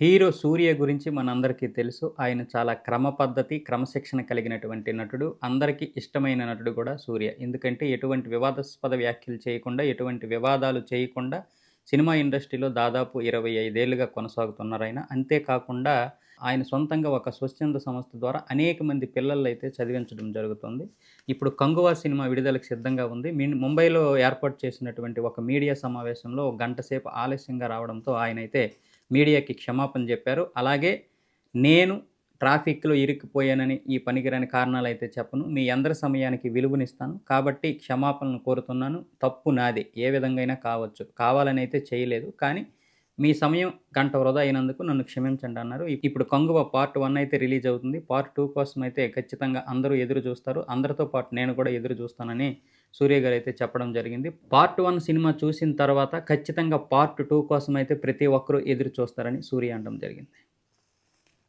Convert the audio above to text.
Hero సూర్య గురించి మనందరికీ తెలుసు. ఆయన చాలా క్రమ పద్ధతి క్రమశిక్షణ కలిగినటువంటి నటుడు. అందరికీ ఇష్టమైన నటుడు కూడా సూర్య. ఎందుకంటే ఎటువంటి వివాదాస్పద వ్యాఖ్యలు చేయకుండా ఎటువంటి వివాదాలు చేయకుండా సినిమా ఇండస్ట్రీలో దాదాపు ఇరవై ఐదేళ్ళుగా కొనసాగుతున్నారు ఆయన. అంతేకాకుండా ఆయన సొంతంగా ఒక స్వచ్ఛంద సంస్థ ద్వారా అనేక మంది పిల్లలు అయితే చదివించడం జరుగుతుంది. ఇప్పుడు కంగువా సినిమా విడుదలకు సిద్ధంగా ఉంది. మీ- ముంబైలో ఏర్పాటు చేసినటువంటి ఒక మీడియా సమావేశంలో గంట సేపు ఆలస్యంగా రావడంతో ఆయన అయితే మీడియాకి క్షమాపణ చెప్పారు. అలాగే నేను ట్రాఫిక్లో ఇరుక్కుపోయానని ఈ పనికిరాని కారణాలు అయితే చెప్పను. మీ అందరి సమయానికి విలువనిస్తాను. కాబట్టి క్షమాపణలు కోరుతున్నాను. తప్పు నాది. ఏ విధంగా అయినా కావచ్చు. కావాలని అయితే చేయలేదు. కానీ మీ సమయం గంట వృధా అయినందుకు నన్ను క్షమించండి అన్నారు. ఇప్పుడు కంగువ పార్ట్ వన్ అయితే రిలీజ్ అవుతుంది. పార్ట్ టూ కోసం అయితే ఖచ్చితంగా అందరూ ఎదురు చూస్తారు. అందరితో పాటు నేను కూడా ఎదురు చూస్తానని సూర్య గారు అయితే చెప్పడం జరిగింది. పార్ట్ వన్ సినిమా చూసిన తర్వాత ఖచ్చితంగా పార్ట్ టూ కోసం అయితే ప్రతి ఒక్కరూ ఎదురు చూస్తారని సూర్య అనడం జరిగింది.